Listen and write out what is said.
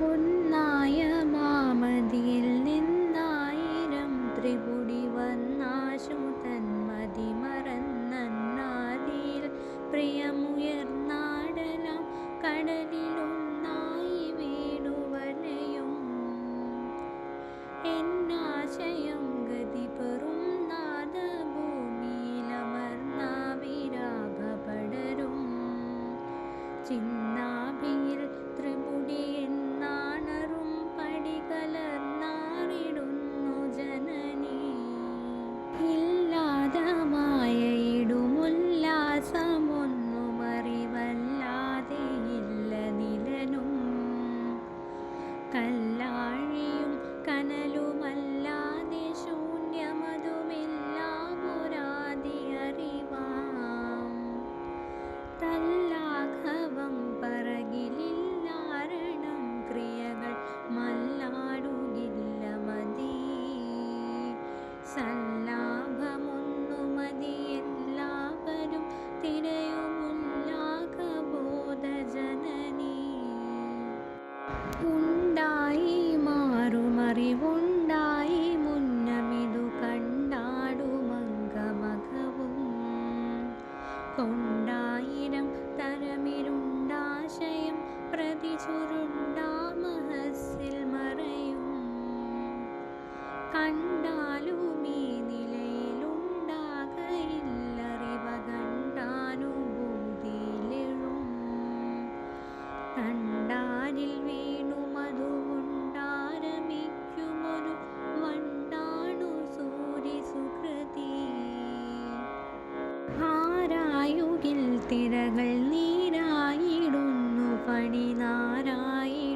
ഒന്നായ മാമതിയിൽ നിന്നായിരം ത്രിപുടി വന്നാശു തന്മതി മറന്നന്നാദിയിൽ പ്രിയമുയർന്നാടലം കടലിലൊന്നായി വീണുവലയും എന്നാശയം ഗതി പെറും നാദഭൂമിയിലമർന്ന വിരാഗപടരും ചിന്നാഭിയിൽ ത്രിപുടി കൊണ്ടായിരം തരമിരുണ്ടാശയം പ്രതി ചുരുണ്ടാമഹസിൽ മറയും. കണ്ടാലുമീ നിലയിലുണ്ടാകയില്ലറിവ തിരകൾ നീരായിടുന്നു പണിനാരായിടുന്നു